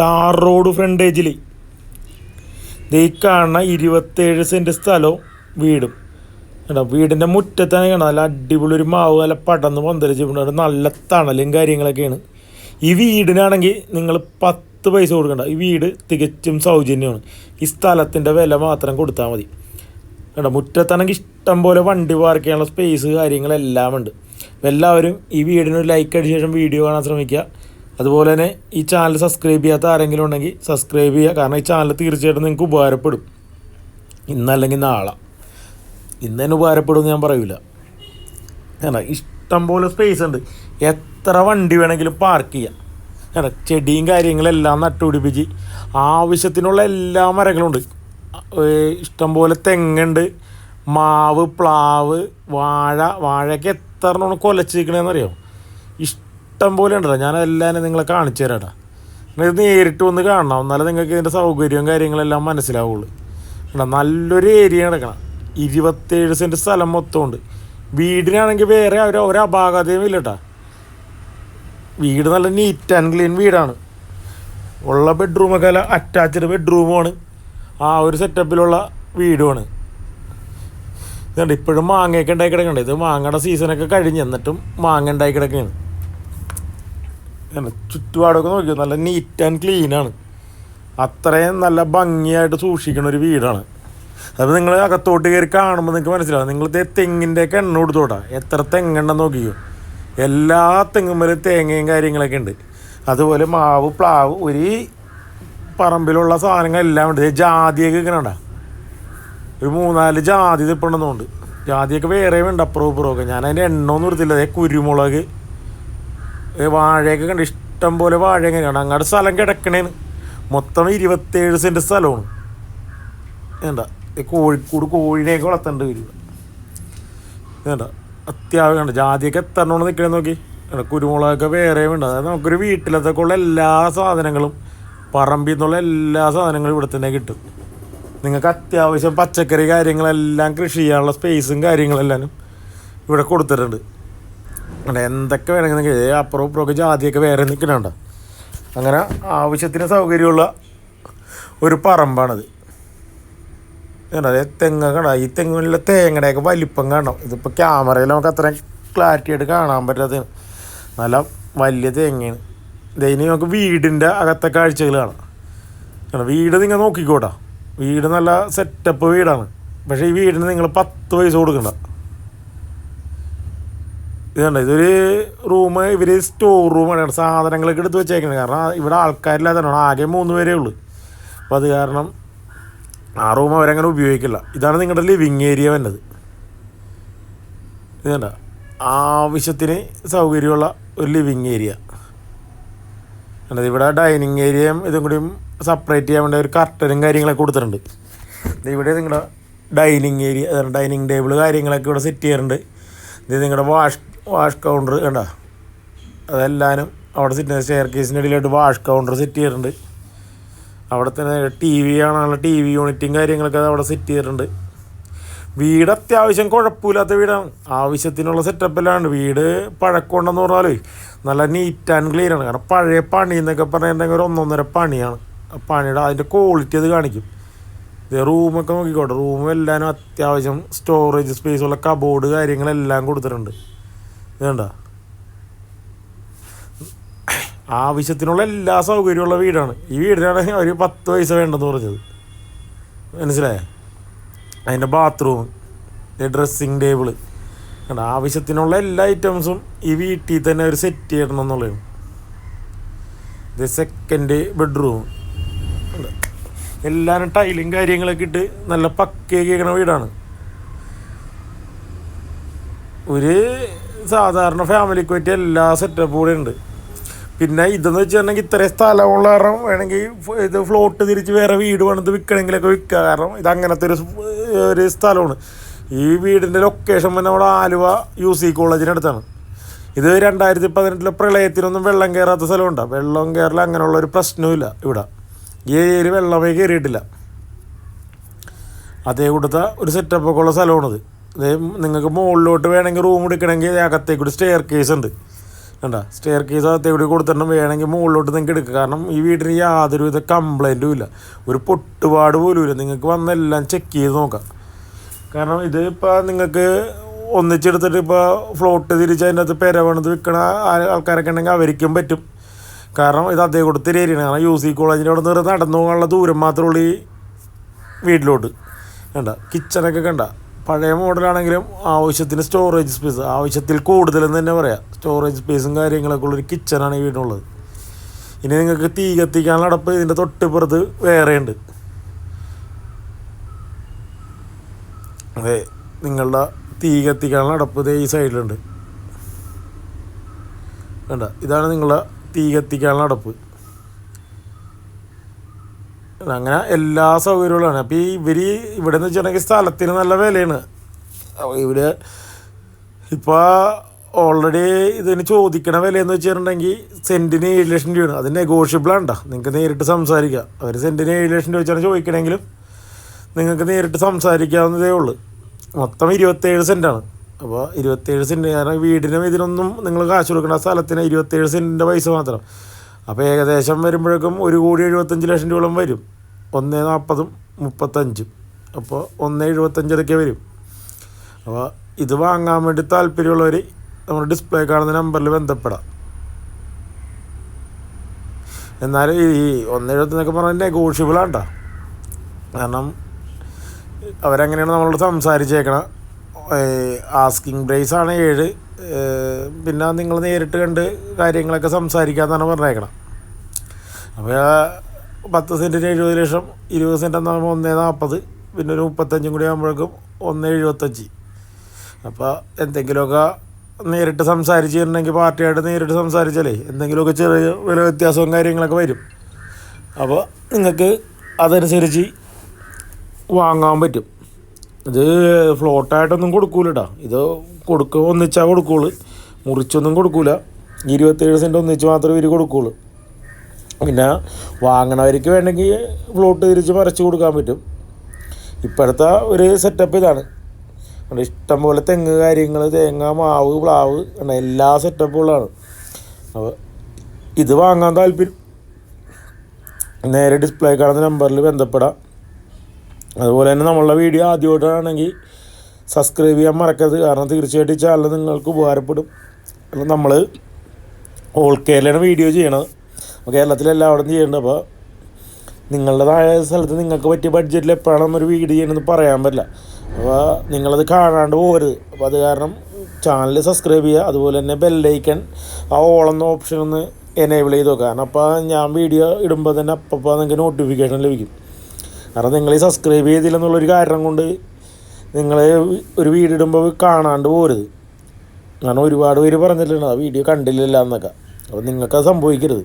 Tar road ഫ്രണ്ടേജിൽ ഈ കാണുന്ന ഇരുപത്തേഴ് സെന്റ് സ്ഥലവും വീടും. കേട്ടോ വീടിന്റെ മുറ്റത്താണ് കാണാം നല്ല അടിപൊളി ഒരു മാവ് നല്ല പടന്ന് പന്തലിച്ചിട്ടുണ്ട് നല്ല തണലും കാര്യങ്ങളൊക്കെയാണ്. ഈ വീടിനാണെങ്കിൽ നിങ്ങൾ പത്ത് പൈസ കൊടുക്കണ്ട. ഈ വീട് തികച്ചും സൗജന്യമാണ്. ഈ സ്ഥലത്തിന്റെ വില മാത്രം കൊടുത്താൽ മതി. കേട്ടോ മുറ്റത്താണെങ്കിൽ ഇഷ്ടം പോലെ വണ്ടി പാർക്ക് ചെയ്യാനുള്ള സ്പേസ് കാര്യങ്ങളെല്ലാം ഉണ്ട്. എല്ലാവരും ഈ വീടിനൊരു ലൈക്ക് അടിച്ച ശേഷം വീഡിയോ കാണാൻ ശ്രമിക്കുക. അതുപോലെ തന്നെ ഈ ചാനൽ സബ്സ്ക്രൈബ് ചെയ്യാത്ത ആരെങ്കിലും ഉണ്ടെങ്കിൽ സബ്സ്ക്രൈബ് ചെയ്യുക. കാരണം ഈ ചാനൽ തീർച്ചയായിട്ടും നിങ്ങൾക്ക് ഉപകാരപ്പെടും. ഇന്നല്ലെങ്കിൽ നാളെ. ഇന്ന് തന്നെ ഉപകാരപ്പെടുമെന്ന് ഞാൻ പറയൂല. കാരണം ഇഷ്ടം പോലെ സ്പേസ് ഉണ്ട്. എത്ര വണ്ടി വേണമെങ്കിലും പാർക്ക് ചെയ്യാം. കാരണം ചെടിയും കാര്യങ്ങളെല്ലാം നട്ടുപിടിപ്പിച്ച് ആവശ്യത്തിനുള്ള എല്ലാ മരങ്ങളും ഉണ്ട് ഇഷ്ടം പോലെ തെങ്ങുണ്ട് മാവ് പ്ലാവ് വാഴ വാഴയ്ക്ക് എത്ര കൊലച്ചിരിക്കണമെന്നറിയാം ഇഷ്ടം പോലെ ഉണ്ടല്ലോ. ഞാൻ എല്ലാം നിങ്ങളെ കാണിച്ചു തരാടാ നിങ്ങൾ നേരിട്ട് വന്ന് കാണണം. എന്നാലേ നിങ്ങൾക്ക് ഇതിന്റെ സൗകര്യവും കാര്യങ്ങളെല്ലാം മനസ്സിലാവുള്ളൂ. കണ്ടോ? നല്ലൊരു ഏരിയ കിടക്കണം. ഇരുപത്തേഴ് സെന്റ് സ്ഥലം മൊത്തം ഉണ്ട് വീടിനാണെങ്കിൽ വേറെ ഒരു ഒരു അപാകതയും ഇല്ല കേട്ടാ വീട് നല്ല നീറ്റ് ആൻഡ് ക്ലീൻ വീടാണ്. ഉള്ള ബെഡ്റൂമൊക്കെ അല്ല അറ്റാച്ച്ഡ് ബെഡ്റൂമാണ് ആ ഒരു സെറ്റപ്പിലുള്ള വീടുമാണ്. ഇതുണ്ട്. ഇപ്പോഴും മാങ്ങയൊക്കെ ഉണ്ടായി കിടക്കണ്ട ഇത് മാങ്ങയുടെ സീസണൊക്കെ കഴിഞ്ഞ് എന്നിട്ടും മാങ്ങ ഉണ്ടായി കിടക്കുകയാണ്. ചുറ്റുപാടൊക്കെ നോക്കിയോ? നല്ല നീറ്റ് ആൻഡ് ക്ലീനാണ് അത്രയും നല്ല ഭംഗിയായിട്ട് സൂക്ഷിക്കുന്ന ഒരു വീടാണ്. അത് നിങ്ങൾ അകത്തോട്ട് കയറി കാണുമ്പോൾ നിങ്ങൾക്ക് മനസ്സിലാവും. നിങ്ങൾ തെങ്ങിന്റെ ഒക്കെ എണ്ണ കൊടുത്തോട്ടാ. എത്ര തെങ്ങുണ്ടെന്ന് നോക്കിയോ? എല്ലാ തെങ്ങുമ്മലും തേങ്ങയും കാര്യങ്ങളൊക്കെ ഉണ്ട്. അതുപോലെ മാവ് പ്ലാവ് ഒരു പറമ്പിലുള്ള സാധനങ്ങളെല്ലാം ഉണ്ട്. ജാതിയൊക്കെ ഇങ്ങനെ ഒരു മൂന്നാൽ ജാതി തിപ്പണമെന്നുണ്ട് ജാതിയൊക്കെ വേറെ ഉണ്ട് അപ്പുറവും ഇപ്പുറവും ഒക്കെ. ഞാൻ അതിന്റെ എണ്ണമൊന്നും എടുത്തില്ല. അതേ കുരുമുളക് വാഴയൊക്കെ കണ്ട് ഇഷ്ടം പോലെ വാഴ എങ്ങനെയാണ്? അങ്ങോട്ട് സ്ഥലം കിടക്കണേന്ന്. മൊത്തം ഇരുപത്തേഴ് സെന്റ് സ്ഥലമാണ്. എന്താ കോഴിക്കോട് കോഴിനെയൊക്കെ വളർത്തേണ്ടി വരിക വേണ്ട അത്യാവശ്യം ഉണ്ട് ജാതിയൊക്കെ എത്തണോണ്ട് നിൽക്കണേ നോക്കി. കുരുമുളകൊക്കെ വേറെ ഉണ്ട്. അതായത് നമുക്കൊരു വീട്ടിലത്തൊക്കെ ഉള്ള എല്ലാ സാധനങ്ങളും പറമ്പിൽ നിന്നുള്ള എല്ലാ സാധനങ്ങളും ഇവിടെ തന്നെ കിട്ടും. നിങ്ങൾക്ക് അത്യാവശ്യം പച്ചക്കറി കാര്യങ്ങളെല്ലാം കൃഷി ചെയ്യാനുള്ള സ്പേസും കാര്യങ്ങളെല്ലാം ഇവിടെ കൊടുത്തിട്ടുണ്ട്. അവിടെ എന്തൊക്കെ വേണമെങ്കിൽ അപ്പുറവും ഇപ്പുറമൊക്കെ ജാതിയൊക്കെ വേറെ നിൽക്കുന്നുണ്ട്. അങ്ങനെ ആവശ്യത്തിന് സൗകര്യമുള്ള ഒരു പറമ്പാണത്. അതേ തെങ്ങ് കാണാം ഈ തെങ്ങിലെ തേങ്ങയുടെയൊക്കെ വലിപ്പം കാണണം ഇതിപ്പോൾ ക്യാമറയിൽ നമുക്ക് അത്രയും ക്ലാരിറ്റി ആയിട്ട് കാണാൻ പറ്റാത്ത നല്ല വലിയ തേങ്ങയാണ്. ഇതിന് നമുക്ക് വീടിന്റെ അകത്തെ കാഴ്ചകൾ കാണാം. വീട് നിങ്ങൾ നോക്കിക്കോട്ടാ. വീട് നല്ല സെറ്റപ്പ് വീടാണ്. പക്ഷേ ഈ വീടിന് നിങ്ങൾ പത്ത് പൈസ കൊടുക്കണ്ട. ഇതുണ്ട്. ഇതൊരു റൂം ഇവർ സ്റ്റോർ റൂമാണ് സാധനങ്ങളൊക്കെ എടുത്ത് വെച്ചേക്കുന്നത് കാരണം ഇവിടെ ആൾക്കാരില്ലാത്തതാണ് ആകെ മൂന്ന് പേരേ ഉള്ളൂ. അപ്പോൾ അത് കാരണം ആ റൂം അവരങ്ങനെ ഉപയോഗിക്കില്ല. ഇതാണ് നിങ്ങളുടെ ലിവിങ് ഏരിയ വന്നത് ഇതുണ്ട ആവശ്യത്തിന് സൗകര്യമുള്ള ഒരു ലിവിങ് ഏരിയ ഇവിടെ ഡൈനിങ് ഏരിയയും ഇതും കൂടിയും സെപ്പറേറ്റ് ചെയ്യാൻ വേണ്ടി ഒരു കർട്ടനും കാര്യങ്ങളൊക്കെ കൊടുത്തിട്ടുണ്ട്. ഇവിടെ നിങ്ങളുടെ ഡൈനിങ് ഏരിയ ഡൈനിങ് ടേബിൾ കാര്യങ്ങളൊക്കെ ഇവിടെ സെറ്റ് ചെയ്യാറുണ്ട്. ഇത് നിങ്ങളുടെ വാഷ് വാഷ് കൗണ്ടർ കണ്ട? അതെല്ലാനും അവിടെ സെറ്റ് സ്റ്റെയർ കേസിന്റെ ഇടയിലായിട്ട് വാഷ് കൗണ്ടർ സെറ്റ് ചെയ്തിട്ടുണ്ട്. അവിടെ തന്നെ ടി വി കാണാനുള്ള ടി വി യൂണിറ്റും കാര്യങ്ങളൊക്കെ അവിടെ സെറ്റ് ചെയ്തിട്ടുണ്ട്. വീട് അത്യാവശ്യം കുഴപ്പമില്ലാത്ത വീടാണ്. ആവശ്യത്തിനുള്ള സെറ്റപ്പെല്ലാം വീട് പഴക്കമുണ്ടെന്ന് പറഞ്ഞാൽ നല്ല നീറ്റ് ആൻഡ് ക്ലിയർ ആണ്. കാരണം പഴയ പണി എന്നൊക്കെ പറഞ്ഞിട്ടുണ്ടെങ്കിൽ ഒരു ഒന്നൊന്നര പണിയാണ്. പണിയുടെ അതിന്റെ ക്വാളിറ്റി അത് കാണിക്കും. ഇത് റൂമൊക്കെ നോക്കിക്കോട്ടെ. റൂം എല്ലാവരും അത്യാവശ്യം സ്റ്റോറേജ് സ്പേസുള്ള കബോർഡ് കാര്യങ്ങളെല്ലാം കൊടുത്തിട്ടുണ്ട്. ഇതുണ്ട? ആവശ്യത്തിനുള്ള എല്ലാ സൗകര്യമുള്ള വീടാണ്. ഈ വീടിനാണ് ഒരു പത്ത് പൈസ വേണ്ടെന്ന് പറഞ്ഞത്. മനസ്സിലായേ? അതിന്റെ ബാത്റൂം ഡ്രസ്സിങ് ടേബിൾ കണ്ട? ആവശ്യത്തിനുള്ള എല്ലാ ഐറ്റംസും ഈ വീട്ടിൽ തന്നെ ഒരു സെറ്റ് ചെയ്യണം എന്നുള്ളതാണ്. ഇത് സെക്കൻഡ് ബെഡ്റൂം എല്ലാവരും ടൈലും കാര്യങ്ങളൊക്കെ ഇട്ട് നല്ല പക്കയൊക്കെ വീടാണ്. ഒരു സാധാരണ ഫാമിലിക്ക് പറ്റിയ എല്ലാ സെറ്റപ്പും കൂടെ ഉണ്ട്. പിന്നെ ഇതെന്ന് വെച്ചിട്ടുണ്ടെങ്കിൽ ഇത്രയും സ്ഥലമുള്ള കാരണം വേണമെങ്കിൽ ഇത് ഫ്ലോട്ട് തിരിച്ച് വേറെ വീട് പണിത് വിൽക്കണമെങ്കിലൊക്കെ വിൽക്കുക. കാരണം ഇത് അങ്ങനത്തെ ഒരു ഒരു സ്ഥലമാണ്. ഈ വീടിന്റെ ലൊക്കേഷൻ പിന്നെ നമ്മുടെ ആലുവ യു സി കോളേജിനടുത്താണ് ഇത് രണ്ടായിരത്തി പതിനെട്ടിലെ പ്രളയത്തിനൊന്നും വെള്ളം കയറാത്ത സ്ഥലമുണ്ട്. വെള്ളം കയറില്ല അങ്ങനെയുള്ള ഒരു പ്രശ്നവുമില്ല ഇവിടെ. ഈ ഏരിയയിൽ വെള്ളമേ കയറിയിട്ടില്ല. അതേ കൂട്ടത്തെ ഒരു സെറ്റപ്പൊക്കെ ഉള്ള സ്ഥലമാണിത്. നിങ്ങൾക്ക് മുകളിലോട്ട് വേണമെങ്കിൽ റൂം എടുക്കണമെങ്കിൽ അകത്തേക്കൂടി സ്റ്റെയർ കേസ് ഉണ്ട്. കണ്ട? സ്റ്റെയർ കേസ് അകത്തേക്ക് കൂടി കൊടുത്തിട്ടും വേണമെങ്കിൽ മുകളിലോട്ട് നിങ്ങൾക്ക് എടുക്കുക കാരണം ഈ വീടിന് യാതൊരുവിധ കംപ്ലൈന്റും ഇല്ല. ഒരു പൊട്ടുപാട് പോലും ഇല്ല. നിങ്ങൾക്ക് വന്നെല്ലാം ചെക്ക് ചെയ്ത് നോക്കാം. കാരണം ഇത് ഇപ്പോൾ നിങ്ങൾക്ക് ഒന്നിച്ചെടുത്തിട്ട് ഇപ്പോൾ ഫ്ലോട്ട് തിരിച്ച് അതിന്റെ അകത്ത് പെര പണിത് വിൽക്കണ ആൾക്കാരൊക്കെ ഉണ്ടെങ്കിൽ അവർക്കും പറ്റും. കാരണം ഇത് അതേ കൊടുത്ത് രീതിയാണ് കാരണം യു സി കോളേജിന്റെ അവിടെ നിന്ന് നടന്നു പോകാനുള്ള ദൂരം മാത്രമേ ഉള്ളൂ ഈ വീട്ടിലോട്ട്. കണ്ട? കിച്ചണൊക്കെ കണ്ട? പഴയ മോഡലാണെങ്കിലും ആവശ്യത്തിന് സ്റ്റോറേജ് സ്പേസ് ആവശ്യത്തിൽ കൂടുതലെന്ന് തന്നെ പറയാം. സ്റ്റോറേജ് സ്പേസും കാര്യങ്ങളൊക്കെ ഉള്ളൊരു കിച്ചണാണ് ഈ വീടിനുള്ളത്. ഇനി നിങ്ങൾക്ക് തീ കത്തിക്കാനുള്ള അടപ്പ് ഇതിന്റെ തൊട്ടിപ്പുറത്ത് വേറെയുണ്ട്. അതെ നിങ്ങളുടെ തീ കത്തിക്കാനുള്ള അടപ്പ് ഇതേ ഈ സൈഡിലുണ്ട് വേണ്ട ഇതാണ് നിങ്ങളുടെ തീ കത്തിക്കാനുള്ള അടപ്പ്. അങ്ങനെ എല്ലാ സൗകര്യങ്ങളുമാണ്. അപ്പോൾ ഈ ഇവർ ഇവിടെ നിന്ന് വെച്ചിട്ടുണ്ടെങ്കിൽ സ്ഥലത്തിന് നല്ല വിലയാണ്. ഇവിടെ ഇപ്പോൾ ഓൾറെഡി ഇതിന് ചോദിക്കണ വിലയെന്ന് വെച്ചിട്ടുണ്ടെങ്കിൽ സെന്റിന് ഏഴ് ലക്ഷം രൂപയാണ്. അത് നെഗോഷ്യബിളാണ് കേട്ടോ നിങ്ങൾക്ക് നേരിട്ട് സംസാരിക്കാം. അവർ സെന്റിന് ഏഴ് ലക്ഷം രൂപ വെച്ചാണ് ചോദിക്കണമെങ്കിലും നിങ്ങൾക്ക് നേരിട്ട് സംസാരിക്കാവുന്നതേ ഉള്ളൂ. മൊത്തം ഇരുപത്തേഴ് സെന്റാണ് അപ്പോൾ ഇരുപത്തേഴ് സെന്റ് കാരണം വീടിനും ഇതിനൊന്നും നിങ്ങൾ കാശ് കൊടുക്കേണ്ട സ്ഥലത്തിന് ഇരുപത്തേഴ് സെന്റിന്റെ പൈസ മാത്രം. അപ്പോൾ ഏകദേശം വരുമ്പോഴേക്കും ഒരു കോടി എഴുപത്തഞ്ച് ലക്ഷം രൂപയോളം വരും. ഒന്ന് നാൽപ്പതും മുപ്പത്തഞ്ചും. അപ്പോൾ ഒന്ന് എഴുപത്തഞ്ചൊക്കെ വരും. അപ്പോൾ ഇത് വാങ്ങാൻ വേണ്ടി താല്പര്യമുള്ളവർ നമ്മുടെ ഡിസ്പ്ലേ കാണുന്ന നമ്പറിൽ ബന്ധപ്പെടാം. എന്നാലും ഈ ഒന്ന് എഴുപത്തൊന്നൊക്കെ പറഞ്ഞാൽ നെഗോഷ്യബിൾ ആണ്ട. കാരണം അവരങ്ങനെയാണ് നമ്മളോട് സംസാരിച്ചേക്കണം. ആസ്കിങ് പ്രൈസാണ് ഏഴ് പിന്നെ നിങ്ങൾ നേരിട്ട് കണ്ട് കാര്യങ്ങളൊക്കെ സംസാരിക്കാമെന്നാണ് പറഞ്ഞേക്കണം. അപ്പോൾ പത്ത് സെന്റിന് എഴുപത് ലക്ഷം ഇരുപത് സെന്റ് എന്നാകുമ്പോൾ ഒന്നേ നാൽപ്പത് പിന്നെ ഒരു മുപ്പത്തഞ്ചും കൂടി ആകുമ്പോഴേക്കും ഒന്ന് എഴുപത്തഞ്ച്. അപ്പോൾ എന്തെങ്കിലുമൊക്കെ നേരിട്ട് സംസാരിച്ചിട്ടുണ്ടെങ്കിൽ പാർട്ടിയായിട്ട് നേരിട്ട് സംസാരിച്ചാലേ എന്തെങ്കിലുമൊക്കെ ചെറിയ വില വ്യത്യാസവും കാര്യങ്ങളൊക്കെ വരും. അപ്പോൾ നിങ്ങൾക്ക് അതനുസരിച്ച് വാങ്ങാൻ പറ്റും. ഇത് ഫ്ലോട്ടായിട്ടൊന്നും കൊടുക്കൂല കേട്ടോ ഇത് കൊടുക്കുക ഒന്നിച്ചാ കൊടുക്കുള്ളൂ. മുറിച്ചൊന്നും കൊടുക്കൂല. ഇരുപത്തേഴ് സെന്റ് ഒന്നിച്ച് മാത്രമേ ഇവർ കൊടുക്കുള്ളൂ. പിന്നെ വാങ്ങണവർക്ക് വേണമെങ്കിൽ ഫ്ലോട്ട് തിരിച്ച് മറിച്ച് കൊടുക്കാൻ പറ്റും. ഇപ്പോഴത്തെ ഒരു സെറ്റപ്പ് ഇതാണ്. ഇഷ്ടം പോലെ തെങ്ങ് കാര്യങ്ങൾ തേങ്ങ മാവ് പ്ലാവ് എല്ലാ സെറ്റപ്പുകളാണ് അപ്പോൾ ഇത് വാങ്ങാൻ താല്പര്യം. നേരെ ഡിസ്പ്ലേ കാണുന്ന നമ്പറിൽ ബന്ധപ്പെടാം. അതുപോലെ തന്നെ നമ്മളുടെ വീഡിയോ ആദ്യമായിട്ടാണെങ്കിൽ സബ്സ്ക്രൈബ് ചെയ്യാൻ മറക്കരുത്. കാരണം തീർച്ചയായിട്ടും ചാനൽ നിങ്ങൾക്ക് ഉപകാരപ്പെടും. നമ്മൾ ഓൾ കേരളയാണ് വീഡിയോ ചെയ്യണത്. അപ്പോൾ കേരളത്തിൽ എല്ലാവരും ചെയ്യേണ്ടത് അപ്പോൾ നിങ്ങളുടേതായ സ്ഥലത്ത് നിങ്ങൾക്ക് പറ്റിയ ബഡ്ജറ്റിൽ എപ്പോഴാണ് ഒരു വീഡിയോ ചെയ്യണമെന്ന് പറയാൻ പറ്റില്ല. അപ്പോൾ നിങ്ങളത് കാണാണ്ട് പോകരുത്. അപ്പോൾ അത് കാരണം ചാനൽ സബ്സ്ക്രൈബ് ചെയ്യുക. അതുപോലെ തന്നെ ബെല്ലൈക്കൺ ആ ഓളെന്ന ഓപ്ഷൻ ഒന്ന് എനേബിൾ ചെയ്ത് നോക്കുക കാരണം അപ്പോൾ ഞാൻ വീഡിയോ ഇടുമ്പോൾ തന്നെ അപ്പോൾ നിങ്ങൾക്ക് നോട്ടിഫിക്കേഷൻ ലഭിക്കും. കാരണം നിങ്ങൾ സബ്സ്ക്രൈബ് ചെയ്തില്ലെന്നുള്ളൊരു കാരണം കൊണ്ട് നിങ്ങൾ ഒരു വീഡിയോ ഇടുമ്പോൾ കാണാണ്ട് പോരുത്. കാരണം ഒരുപാട് പേര് പറഞ്ഞിട്ടുണ്ട് ആ വീഡിയോ കണ്ടില്ലല്ലോ എന്നൊക്കെ. അപ്പോൾ നിങ്ങൾക്കത് സംഭവിക്കരുത്.